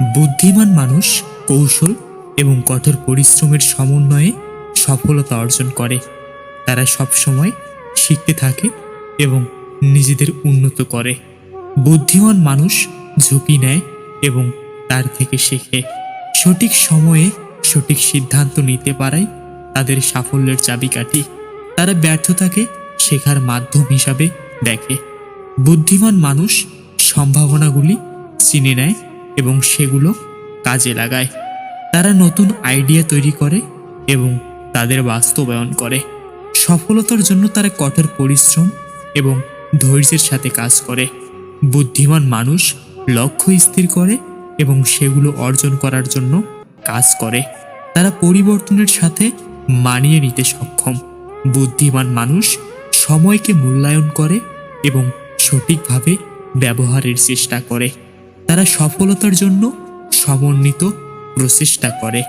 বুদ্ধিমান মানুষ কৌশল এবং কঠোর পরিশ্রমের সমন্বয়ে সফলতা অর্জন করে। তারা সবসময় শিখতে থাকে এবং নিজেদের উন্নত করে। বুদ্ধিমান মানুষ ঝুঁকি নেয় এবং তার থেকে শেখে। সঠিক সময়ে সঠিক সিদ্ধান্ত নিতে পারাই তাদের সাফল্যের চাবিকাঠি। তারা ব্যর্থতাকে শেখার মাধ্যম হিসাবে দেখে। বুদ্ধিমান মানুষ সম্ভাবনাগুলি চিনে নেয় এবং সেগুলো কাজে লাগায়। তারা নতুন আইডিয়া তৈরি করে এবং তাদের বাস্তবায়ন করে। সফলতার জন্য তারা কঠোর পরিশ্রম এবং ধৈর্যের সাথে কাজ করে। বুদ্ধিমান মানুষ লক্ষ্য স্থির করে এবং সেগুলো অর্জন করার জন্য কাজ করে। তারা পরিবর্তনের সাথে মানিয়ে নিতে সক্ষম। বুদ্ধিমান মানুষ সময়কে মূল্যায়ন করে এবং সঠিকভাবে ব্যবহারের চেষ্টা করে। তারা সফলতার জন্য সমন্বিত প্রচেষ্টা করে।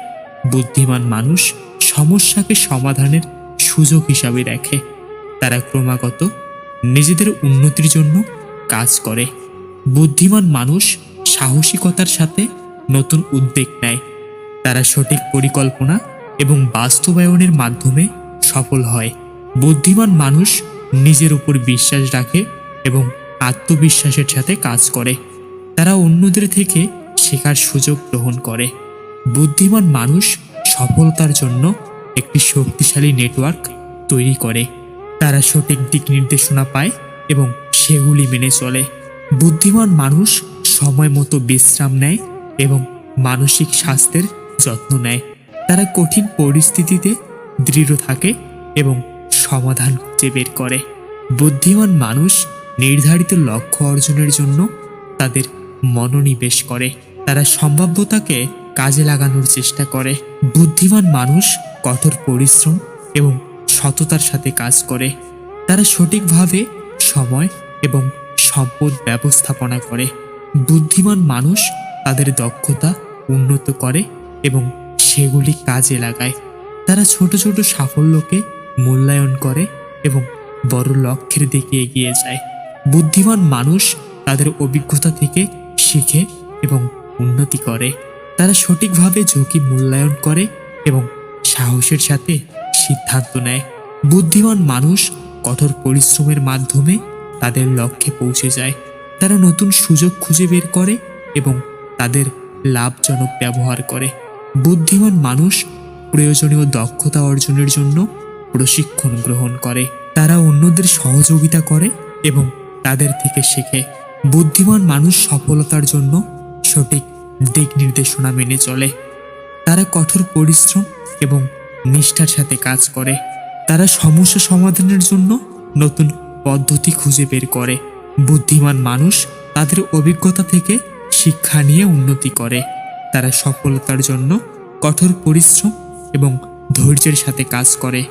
বুদ্ধিমান মানুষ সমস্যাকে সমাধানের সুযোগ হিসাবে দেখে। তারা ক্রমাগত নিজেদের উন্নতির জন্য কাজ করে। বুদ্ধিমান মানুষ সাহসিকতার সাথে নতুন উদ্বেগ নেয়। তারা সঠিক পরিকল্পনা এবং বাস্তবায়নের মাধ্যমে সফল হয়। বুদ্ধিমান মানুষ নিজের উপর বিশ্বাস রাখে এবং আত্মবিশ্বাসের সাথে কাজ করে। তারা অন্যদের থেকে শেখার সুযোগ গ্রহণ করে। বুদ্ধিমান মানুষ সফলতার জন্য একটি শক্তিশালী নেটওয়ার্ক তৈরি করে। তারা সঠিক দিক নির্দেশনা পায় এবং সেগুলি মেনে চলে। বুদ্ধিমান মানুষ সময় মতো বিশ্রাম নেয় এবং মানসিক স্বাস্থ্যের যত্ন নেয়। তারা কঠিন পরিস্থিতিতে দৃঢ় থাকে এবং সমাধান খুঁজে বের করে। বুদ্ধিমান মানুষ নির্ধারিত লক্ষ্য অর্জনের জন্য তাদের মনোনিবেশ করে। তারা সম্ভাব্যতাকে কাজে লাগানোর চেষ্টা করে। বুদ্ধিমান মানুষ কঠোর পরিশ্রম এবং সততার সাথে কাজ করে। তারা সঠিকভাবে সময় এবং সম্পদ ব্যবস্থাপনা করে। বুদ্ধিমান মানুষ তাদের দক্ষতা উন্নত করে এবং সেগুলি কাজে লাগায়। তারা ছোট ছোট সাফল্যকে মূল্যায়ন করে এবং বড় লক্ষ্যের দিকে এগিয়ে যায়। বুদ্ধিমান মানুষ তাদের অভিজ্ঞতা থেকে শিখে এবং উন্নতি করে। তারা সঠিকভাবে ঝুঁকি মূল্যায়ন করে এবং সাহসের সাথে সিদ্ধান্ত নেয়। বুদ্ধিমান মানুষ কঠোর পরিশ্রমের মাধ্যমে তাদের লক্ষ্যে পৌঁছে যায়। তারা নতুন সুযোগ খুঁজে বের করে এবং তাদের লাভজনক ব্যবহার করে। বুদ্ধিমান মানুষ প্রয়োজনীয় দক্ষতা অর্জনের জন্য প্রশিক্ষণ গ্রহণ করে। তারা অন্যদের সহযোগিতা করে এবং তাদের থেকে শেখে। বুদ্ধিমান মানুষ সফলতার জন্য সঠিক দিক নির্দেশনা মেনে চলে। তারা কঠোর পরিশ্রম এবং নিষ্ঠার সাথে কাজ করে। তারা সমস্যা সমাধানের জন্য নতুন পদ্ধতি খুঁজে বের করে। বুদ্ধিমান মানুষ তাদের অভিজ্ঞতা থেকে শিক্ষা নিয়ে উন্নতি করে। তারা সফলতার জন্য কঠোর পরিশ্রম এবং ধৈর্যের সাথে কাজ করে।